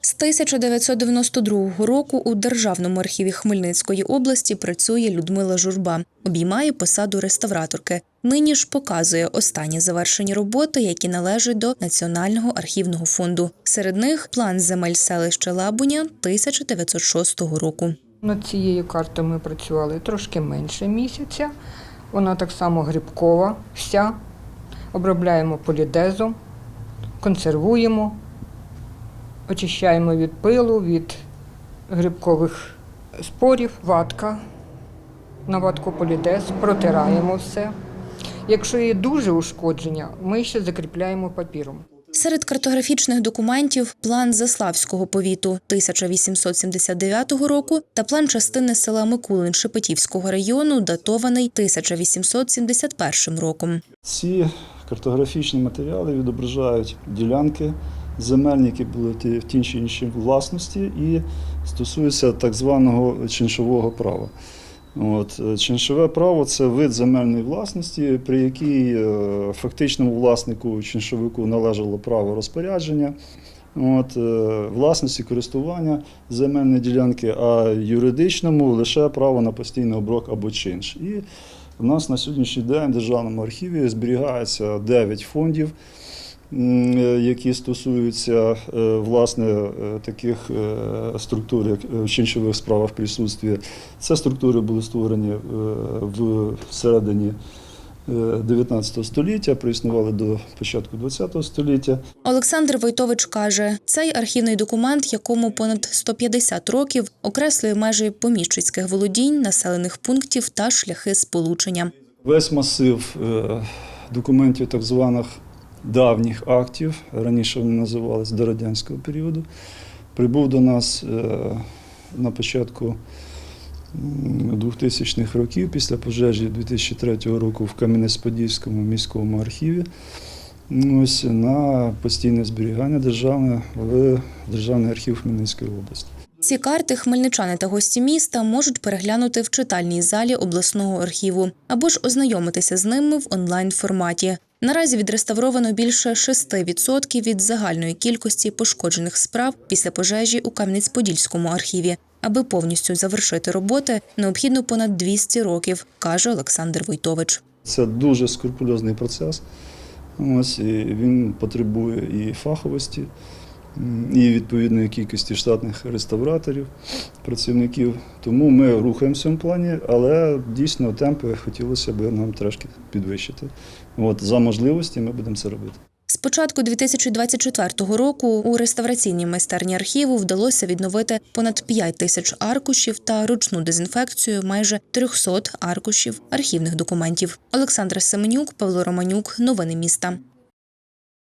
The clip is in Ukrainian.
З 1992 року у Державному архіві Хмельницької області працює Людмила Журба. Обіймає посаду реставраторки. Нині ж показує останні завершені роботи, які належать до Національного архівного фонду. Серед них план земель селища Лабуня 1906 року. Над цією картою ми працювали трошки менше місяця. Вона так само грибкова, вся. Обробляємо полідезом, консервуємо, очищаємо від пилу, від грибкових спорів, ватка. На ватку полідез, протираємо все. Якщо є дуже ушкодження, ми ще закріпляємо папіром. Серед картографічних документів план Заславського повіту 1879 року та план частини села Микулин Шепетівського району, датований 1871 роком. Ці картографічні матеріали відображають ділянки земельні, які були в тій чи іншій власності, і стосуються так званого чиншового права. От, е, чиншове право це вид земельної власності, при якій е, фактичному власнику чиншовику належало право розпорядження. От, е, власності користування земельної ділянки, а юридичному лише право на постійний оброк або чинш. І у нас на сьогоднішній день в Державному архіві зберігається 9 фондів, які стосуються е, власне е, таких е, структур, як е, справах присутствия. Це структури були створені е, в середині е, 19 століття, проіснували до початку 20 століття. Олександр Войтович каже, цей архівний документ, якому понад 150 років, окреслює межі поміщицьких володінь, населених пунктів та шляхи сполучення. Весь масив е, документів так званих давніх актів, раніше вони називалися до радянського періоду, прибув до нас е, на початку 2000-х років після пожежі 2003 року в Кам'янець-Подільському міському архіві. Ось на постійне зберігання державне в Державний архів Хмельницької області. Ці карти хмельничани та гості міста можуть переглянути в читальній залі обласного архіву або ж ознайомитися з ними в онлайн форматі. Наразі відреставровано більше 6% від загальної кількості пошкоджених справ після пожежі у Кам'янець-Подільському архіві. Аби повністю завершити роботи, необхідно понад 200 років, каже Олександр Войтович. Це дуже скрупульозний процес. Ось, він потребує і фаховості, і відповідної кількості штатних реставраторів, працівників. Тому ми рухаємося в цьому плані, але дійсно темпи хотілося б нам трошки підвищити. От, за можливості ми будемо це робити. З початку 2024 року у реставраційній майстерні архіву вдалося відновити понад 5 тисяч аркушів та ручну дезінфекцію майже 300 аркушів архівних документів. Олександра Семенюк, Павло Романюк. Новини міста.